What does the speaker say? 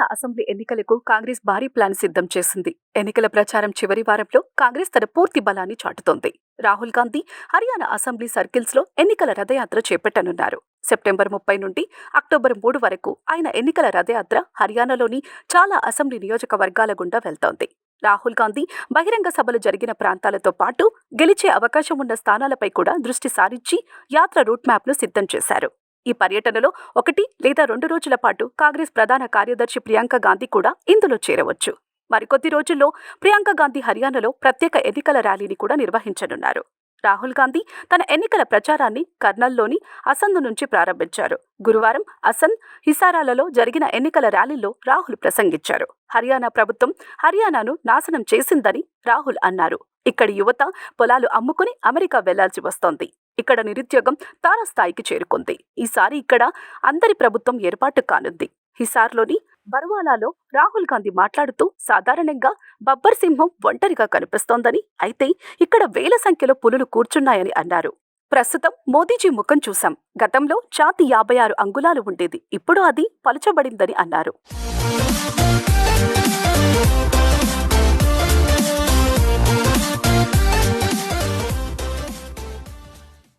Telangana assembly ఎన్నికలకు కాంగ్రెస్ భారీ plan సిద్ధం చేసింది. ఎన్నికల ప్రచారం చివరి వారంలో కాంగ్రెస్ తన పూర్తి బలాన్ని చాటుతోంది. రాహుల్ గాంధీ హర్యానా అసెంబ్లీ సర్కిల్స్లో ఎన్నికల రథయాత్ర చేపట్టనున్నారు. సెప్టెంబర్ ముప్పై నుండి అక్టోబర్ మూడు వరకు ఆయన ఎన్నికల రథయాత్ర హర్యానాలోని చాలా అసెంబ్లీ నియోజకవర్గాల గుండా వెళ్తోంది. రాహుల్ గాంధీ బహిరంగ సభలు జరిగిన ప్రాంతాలతో పాటు గెలిచే అవకాశం ఉన్న స్థానాలపై కూడా దృష్టి సారించి యాత్ర రూట్ మ్యాప్ను సిద్ధం చేశారు. ఈ పర్యటనలో ఒకటి లేదా రెండు రోజుల పాటు కాంగ్రెస్ ప్రధాన కార్యదర్శి ప్రియాంక గాంధీ కూడా ఇందులో చేరవచ్చు. మరికొద్ది రోజుల్లో ప్రియాంక గాంధీ హర్యానాలో ప్రత్యేక ఎన్నికల ర్యాలీని కూడా నిర్వహించనున్నారు. రాహుల్ గాంధీ తన ఎన్నికల ప్రచారాన్ని కర్నల్లోని అసంద్ నుంచి ప్రారంభించారు. గురువారం అసంద్ హిసారాలలో జరిగిన ఎన్నికల ర్యాలీలో రాహుల్ ప్రసంగించారు. హర్యానా ప్రభుత్వం హర్యానాను నాశనం చేసిందని రాహుల్ అన్నారు. ఇక్కడి యువత పొలాలు అమ్ముకుని అమెరికా వెళ్ళాల్సి వస్తోంది. ఇక్కడ నిరుద్యోగం తారస్థాయికి చేరుకుంది. ఈసారి ఇక్కడ అందరి ప్రభుత్వం ఏర్పాటు కానుంది. హిసార్లోని బర్వాలాలో రాహుల్ గాంధీ మాట్లాడుతూ సాధారణంగా బబ్బర్ సింహం ఒంటరిగా కనిపిస్తోందని అయితే ఇక్కడ వేల సంఖ్యలో పులులు కూర్చున్నాయని అన్నారు. ప్రస్తుతం మోదీజీ ముఖం చూశాం. గతంలో ఛాతి యాభై ఆరు అంగుళాలు ఉండేది. ఇప్పుడు అది పలుచబడిందని అన్నారు.